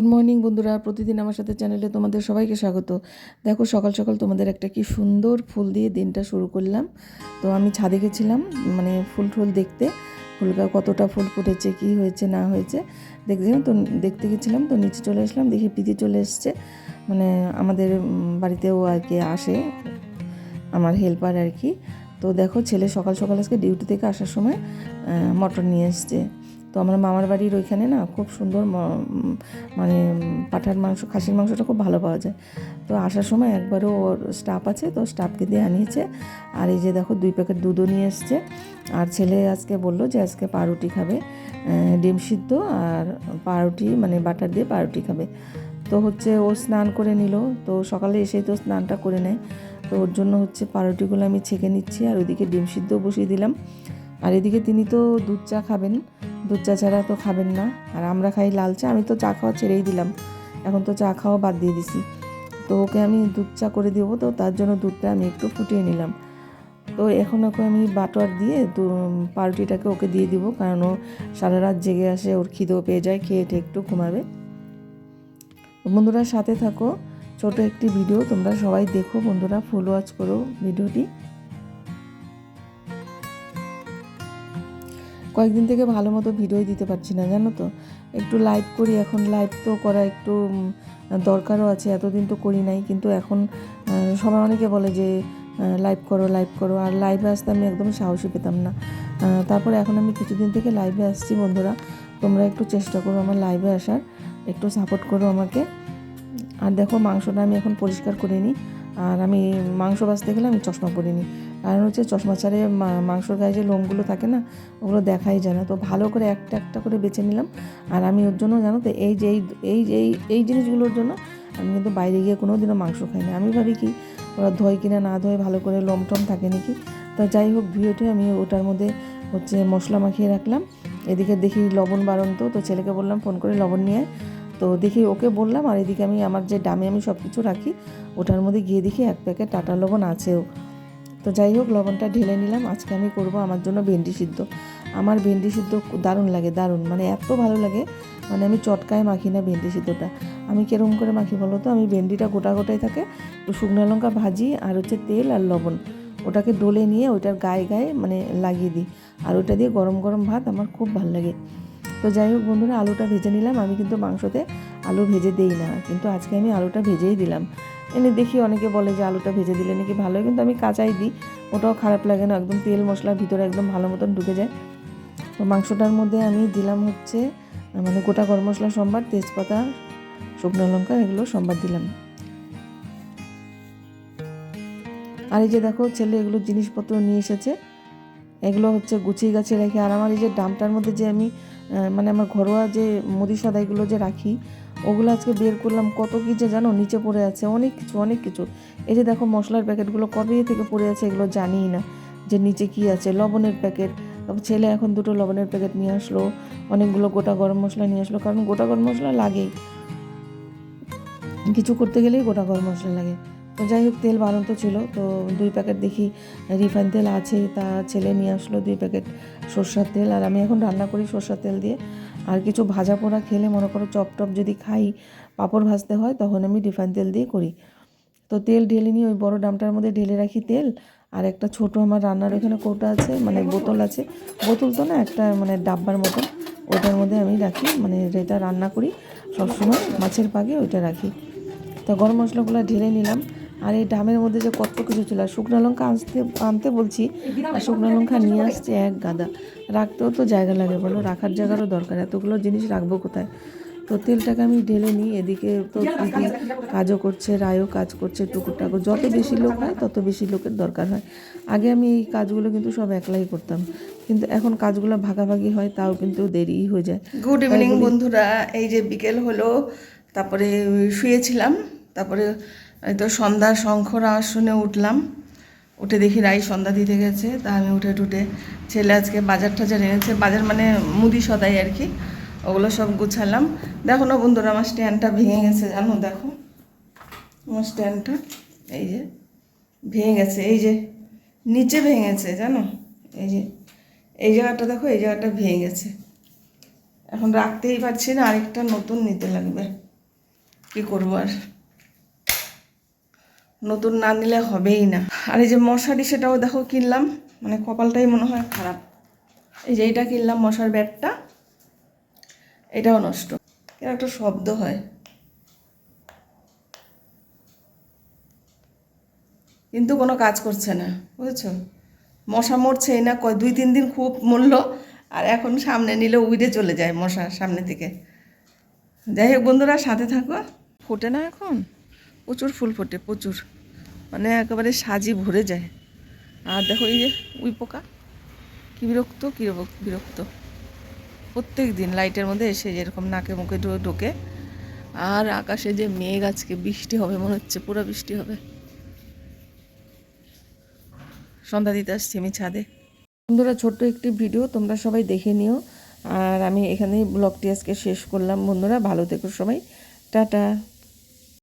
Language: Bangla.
গুড মর্নিং বন্ধুরা। প্রতিদিন আমার সাথে চ্যানেলে তোমাদের সবাইকে স্বাগত। দেখো, সকাল সকাল তোমাদের একটা কি সুন্দর ফুল দিয়ে দিনটা শুরু করলাম। তো আমি ছাদে গেছিলাম মানে ফুল টুল দেখতে। ফুলটা কতটা ফুল ফুটেছে, কি হয়েছে, না হয়েছে, দেখছিলাম তো, দেখতে গেছিলাম তো নিচে চলে আসলাম, দেখি পিতি চলে এসছে। মানে আমাদের বাড়িতেও আর কি আসে, আমার হেল্পার আর কি। তো দেখো, ছেলে সকাল সকাল আজকে ডিউটি থেকে আসার সময় মটর নিয়ে এসছে। তো আমার মামার বাড়ির ওইখানে না খুব সুন্দর মানে পাঁঠার মাংস, খাসির মাংসটা খুব ভালো পাওয়া যায়। তো আসার সময় একবারও ওর স্টাফ আছে, তো স্টাফকে দিয়ে আনিয়েছে। আর এই যে দেখো দুই প্যাকেট দুধও নিয়ে এসছে। আর ছেলে আজকে বলল যে আজকে পাউরুটি খাবে ডিম সিদ্ধ আর পাউরুটি মানে বাটার দিয়ে পাউরুটি খাবে। তো হচ্ছে ও স্নান করে নিল, তো সকালে এসেই তো স্নানটা করে নেয়। তো ওর জন্য হচ্ছে পাউরুটিগুলো আমি ছেঁকে নিচ্ছি আর ওইদিকে ডিম সিদ্ধ বসিয়ে দিলাম। আর এদিকে তিনি তো দুধ চা খাবেন, দুধ চা ছাড়া তো খাবেন না। আর আমরা খাই লাল চা, আমি তো চা খাওয়া ছেড়েই দিলাম। এখন তো চা খাওয়া বাদ দিয়ে দিছি। তো ওকে আমি দুধ চা করে দেবো, তো তার জন্য দুধটা আমি একটু ফুটিয়ে নিলাম। তো এখন ওকে আমি বাটার দিয়ে পাউরুটিটাকে ওকে দিয়ে দিব, কারণ ও সারা রাত জেগে আসে, ওর খিদেও পেয়ে যায়, খেয়ে একটু ঘুমাবে। বন্ধুরা সাথে থাকো, ছোট একটি ভিডিও, তোমরা সবাই দেখো, বন্ধুরা ফুল ওয়াচ করো ভিডিওটি। কয়েকদিন থেকে ভালো মতো ভিডিও দিতে পারছি না, জানো তো? একটু লাইভ করি, এখন লাইভ তো করা একটু দরকারও আছে, এতদিন তো করি নাই, কিন্তু এখন সবাই অনেকে বলে যে লাইভ করো লাইভ করো, আর লাইভে আসতে আমি একদম সাহসী পেতাম না। তারপরে এখন আমি কিছুদিন থেকে লাইভে আসছি, বন্ধুরা। তোমরা একটু চেষ্টা করো আমার লাইভে আসার, একটু সাপোর্ট করো আমাকে। আর দেখো, মাংসটা আমি এখন পরিষ্কার করে নিই, আর আমি মাংস বাছতে গেলে আমি চশমা পরিনি কারণ হচ্ছে চশমা ছাড়ে মাংসর গায়ে যে লোমগুলো থাকে না, ওগুলো দেখাই যায় না। তো ভালো করে একটা একটা করে বেছে নিলাম। আর আমি ওর জন্য জানো তো, এই যে, এই এই এই জিনিসগুলোর জন্য আমি কিন্তু বাইরে গিয়ে কোনো দিনও মাংস খাই না। আমি ভাবি কি, ওরা ধোয় কিনা না ধোয় ভালো করে লোম টম থাকে নাকি? তো যাই হোক ধুয়েটে আমি ওটার মধ্যে হচ্ছে মশলা মাখিয়ে রাখলাম। এদিকে দেখি লবণ বাড়ন্ত, তো তো ছেলেকে বললাম ফোন করে লবণ নিয়ে তো দেখি ওকে বললাম, আর এদিকে আমি আমার যে ডামে আমি সব কিছু রাখি, ওটার মধ্যে গিয়ে দেখি এক প্যাকেট টাটা লবণ আছেও। তো যাই হোক, লবণটা ঢেলে নিলাম। আজকে আমি করব আমার জন্য ভেন্ডি সিদ্ধ। আমার ভেন্ডি সিদ্ধ দারুণ লাগে, দারুণ। মানে এত ভালো লাগে মানে আমি চটকায় মাখি না ভেন্ডি সিদ্ধটা। আমি কীরকম করে মাখি বলো তো? আমি ভেন্ডিটা গোটা গোটাই থাকে, তো শুকনো লঙ্কা ভাজি আর হচ্ছে তেল আর লবণ। ওটাকে ডলে নিয়ে ওইটার গায়ে গায়ে মানে লাগিয়ে দিই। আর ওটা দিয়ে গরম গরম ভাত আমার খুব ভালো লাগে। তো যাই হোক বন্ধুরা, আলুটা ভেজে নিলাম। আমি কিন্তু মাংসতে আলু ভেজে দেই না, কিন্তু আজকে আমি আলুটা ভেজেই দিলাম। এনে দেখি অনেকে বলে যে আলুটা ভেজে দিলে নাকি ভালো হয়, কিন্তু আমি কাঁচাই দিই। ওটাও খারাপ লাগে না, একদম তেল মশলার ভিতরে একদম ভালো মতন ঢুকে যায়। তো মাংসটার মধ্যে আমি দিলাম হচ্ছে মানে গোটা গরম মশলা, সম্বার, তেজপাতা, শুকনো লঙ্কা, এগুলো সম্বার দিলাম। আর এই যে দেখো ছেলে এগুলো জিনিসপত্র নিয়ে এসেছে, এগুলো হচ্ছে গুছিয়ে গাছে রেখে, আর আমার এই যে ডামটার মধ্যে যে আমি মানে আমার ঘরোয়া যে মুদি সদাইগুলো যে রাখি ওগুলো আজকে বের করলাম, কত কী যে জানো, নিচে পড়ে আছে, অনেক কিছু অনেক কিছু। এই যে দেখো মশলার প্যাকেটগুলো কবে থেকে পড়ে আছে এগুলো জানিই না, যে নিচে কি আছে। লবণের প্যাকেট, তারপর ছেলে এখন দুটো লবণের প্যাকেট নিয়ে আসলো, অনেকগুলো গোটা গরম মশলা নিয়ে আসলো, কারণ গোটা গরম মশলা লাগেই। কিছু করতে গেলেই গোটা গরম মশলা লাগে। তো যাই হোক, তেল বাড়ন্ত ছিল, তো দুই প্যাকেট দেখি, রিফাইন তেল আছে, তা ছেলে নিয়ে আসলো দুই প্যাকেট সর্ষার তেল, আর আমি এখন রান্না করি সর্ষার তেল দিয়ে। আর কিছু ভাজা পোড়া খেলে মনে করো চপ টপ যদি খাই, পাঁপড় ভাজতে হয় তখন আমি রিফাইন তেল দিয়ে করি। তো তেল ঢেলে নিয়ে ওই বড় ডামটার মধ্যে ঢেলে রাখি তেল। আর একটা ছোট আমার রান্নার এখানে কৌটা আছে মানে বোতল আছে। বোতল তো না, একটা মানে ডাব্বার মতন। ওটার মধ্যে আমি রাখি মানে যেটা রান্না করি সবসময়, মাছের পাগে ওইটা রাখি। তো গরম মশলাগুলো ঢেলে নিলাম। আর এই ডামের মধ্যে যে কত কিছু ছিল। আর শুকনো লঙ্কা আনতে আনতে বলছি আর শুকনো লঙ্কা নিয়ে আসছে এক গাদা। রাখতেও তো জায়গা লাগে বলো রাখার জায়গারও দরকার। এতগুলো জিনিস রাখব কোথায়? তো তেলটাকে আমি ঢেলে নিই এদিকে তো দিদি কাজও করছে রায়ও কাজ করছে টুকুর টাকুর যত বেশি লোক হয় তত বেশি লোকের দরকার হয়। আগে আমি এই কাজগুলো কিন্তু সব একলাই করতাম। কিন্তু এখন কাজগুলো ভাগাভাগি হয় তাও কিন্তু দেরিই হয়ে যায়। গুড ইভিনিং বন্ধুরা। এই যে বিকেল হলো তারপরে শুয়েছিলাম তারপরে এই তো সন্ধ্যা শঙ্খর আওয়াজ শুনে উঠলাম। উঠে দেখি রাই সন্ধ্যা দিতে গেছে, তা আমি উঠে টুটে ছেলে আজকে বাজার টাজার এনেছে। বাজার মানে মুদি সদাই আর কি, ওগুলো সব গুছালাম। দেখো না বন্ধুরা, আমার স্ট্যান্ডটা ভেঙে গেছে, জানো দেখো? আমার স্ট্যান্ডটা, এই যে ভেঙে গেছে, এই যে নিচে ভেঙে গেছে, জানো? এই যে, এই জায়গাটা দেখো, এই জায়গাটা ভেঙে গেছে। এখন রাখতেই পারছি না, আরেকটা নতুন নিতে লাগবে। কি করব আর? নতুন না নিলে হবেই না। আর এই যে মশারি সেটাও দেখো কিনলাম মানে কপালটাই মনে হয় খারাপ। এই যে এইটা কিনলাম মশার ব্যাটটা এটাও নষ্ট। এর একটা শব্দ হয়। কিন্তু কোনো কাজ করছে না, বুঝেছ? মশা মরছেই না, কয় দুই তিন দিন খুব মরলো, আর এখন সামনে নিলে উইড়ে চলে যায় মশা সামনে থেকে যাই হোক বন্ধুরা, সাথে থাকো। ফোটে না এখন? প্রচুর ফুল ফোটে, প্রচুর। মানে একেবারে সাজি ভরে যায়। আর দেখো এই যে উই পোকা, কী বিরক্ত কী বিরক্ত। প্রত্যেক দিন লাইটের মধ্যে এসে যেরকম নাকে মুখে ঢোকে, আর আকাশে যে মেঘ আজকে বৃষ্টি হবে, মনে হচ্ছে পুরো বৃষ্টি হবে। সন্ধ্যা দিতে আসছি আমি ছাদে। বন্ধুরা, ছোট্ট একটি ভিডিও, তোমরা সবাই দেখে নিও। আর আমি এখানেই ব্লগটি আজকে শেষ করলাম। বন্ধুরা, ভালো থেকো সবাই। টাটা।